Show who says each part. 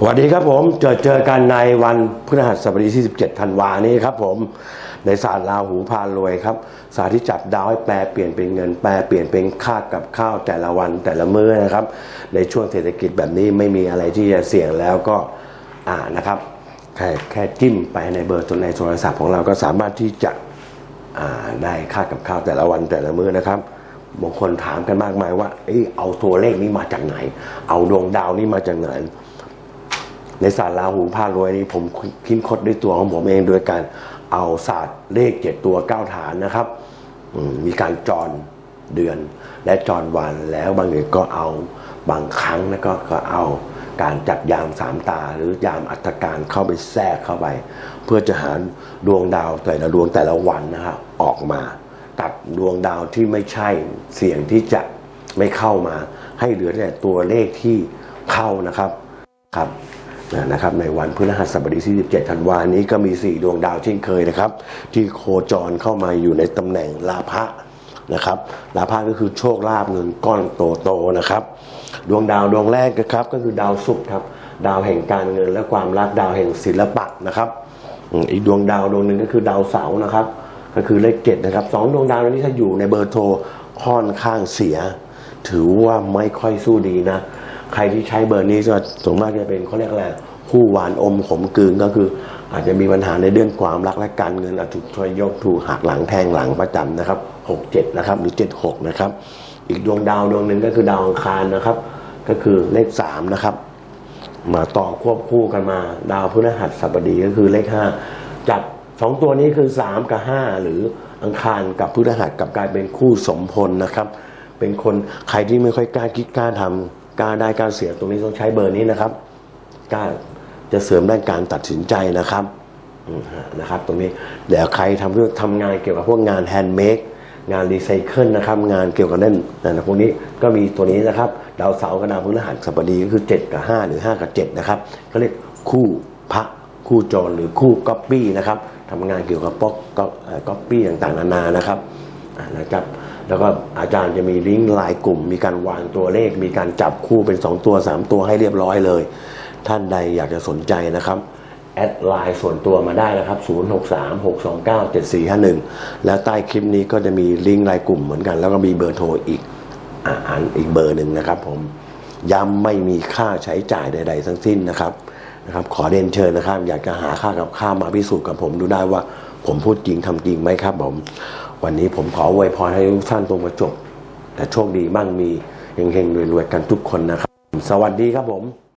Speaker 1: สวัสดีครับผมเจอเจอกันในวันพฤหัสบดีที่ 17 ธันวานี้ครับผมในศาสตร์ลาหูพารวยครับศาสตร์ที่จับดาวให้แปลเปลี่ยนเป็นเงินแปลเปลี่ยนเป็นค่ากับข้าวแต่ละวันแต่ละมื้อนะครับ ในช่วงเศรษฐกิจแบบนี้ไม่มีอะไรที่จะเสี่ยงแล้วก็อ่านะครับแค่แค่จิ้มไปในเบอร์ตัวในโทรศัพท์ของเราก็สามารถที่จะอ่าได้ค่ากับข้าวแต่ละวันแต่ละมื้อนะครับบางคนถามกันมากมายว่าเอ้เอาตัวเลขนี้มาจากไหน เอาดวงดาวนี้มาจากไหน ในศาสตร์ราหูพารวยนี้ผมคิดคดด้วยตัวของผมเองโดยการเอาศาสตร์เลขเจ็ดตัวเก้าฐานนะครับมีการจรเดือนและจรวันแล้วบางทีก็เอาบางครั้งแล้วก็ก็เอาการจัดยามสามตา หรือยามอัตการเข้าไปแทรกเข้าไป เพื่อจะหาดวงดาวแต่ละดวงแต่ละวันนะครับออกมา ตัดดวงดาวที่ไม่ใช่เสี่ยงที่จะไม่เข้ามา ให้เหลือแต่ตัวเลขที่เข้านะครับครับ นะครับในวันพฤหัสบดีที่ 17 ธันวานี้ก็มี 4 ดวงดาวเช่นเคยนะครับ ที่โคจรเข้ามาอยู่ในตำแหน่งลาภะนะครับลาภะก็คือโชคลาภเงินก้อนโตๆนะครับ ดวงดาวดวงแรกนะครับก็คือดาวศุกร์ครับ ดาวแห่งการเงินและความรักดาวแห่งศิลปะนะครับอีกดวงดาวดวงหนึ่งก็คือดาวเสาร์นะครับ ก็คือเลขเจ็ดนะครับสองดวงดาวนี้ถ้าอยู่ในเบอร์โทรค่อนข้างเสีย ถือว่าไม่ค่อยสู้ดีนะ ใครที่ใช้เบอร์นี้ก็ส่วนมากจะเป็นเขาเรียกอะไรคู่หวานอมขมกลืนก็คือ อาจจะมีปัญหาในเรื่องความรักและการเงินอาจถูกทรยศถูกหักหลังแทงหลังประจำนะครับหกเจ็ดนะครับหรือเจ็ดหกนะครับอีกดวงดาวดวงหนึ่งก็คือดาวอังคารนะครับ ก็คือเลขสามนะครับมาต่อควบคู่กันมา ดาวพฤหัสบดีก็คือเลขห้าจับสองตัวนี้คือสามกับห้าหรืออังคารกับพฤหัสกับกลายเป็นคู่สมพลนะครับ เป็นคนใครที่ไม่ค่อยกล้าคิดกล้าทำกล้าได้กล้าเสียตรงนี้ต้องใช้เบอร์นี้นะครับกล้าจะเสริมด้านการตัดสินใจนะครับนะครับตรงนี้เดี๋ยวใครทำเรื่องทำงานเกี่ยวกับพวกงานแฮนด์เมดงานรีไซเคิลนะครับงานเกี่ยวกับนั่นนะพวกนี้ก็มีตัวนี้นะครับดาวเสาร์กับดาวพฤหัสบดีก็คือ 7 กับ 5 หรือ 5 กับ 7 นะครับเขาเรียกคู่พระคู่จรหรือคู่ก๊อปปี้นะครับทำงานเกี่ยวกับป๊อกก๊อปปี้ต่างๆ นานานะครับนะครับ แล้วก็อาจารย์จะมีลิงก์ลน์กลุ่ม มีการวางตัวเลข มีการจับคู่เป็น 2 ตัว 3 ตัวให้เรียบร้อยเลย ท่านใดอยากจะสนใจนะครับแอดไลน์ส่วนตัวมาได้นะครับ 0636297451 แล้วใต้คลิปนี้ก็จะมีลิงก์ไลน์กลุ่มเหมือนกัน แล้วก็มีเบอร์โทรอีกอ่าอันอีกเบอร์หนึ่งนะครับผม ย้ำไม่มีค่าใช้จ่ายใด ๆ ทั้งสิ้นนะครับนะครับ ขอเรียนเชิญนะครับ อยากจะหาค่ากับข้ามาพิสูจน์กับผมดูได้ว่า ผมพูดจริงทำจริงไหมครับผม วันนี้ผมขออวยพรให้ทุกท่านตรงประจบแต่โชคดีบ้างมีเฮงๆรวยๆกันทุกคนนะครับ สวัสดีครับผม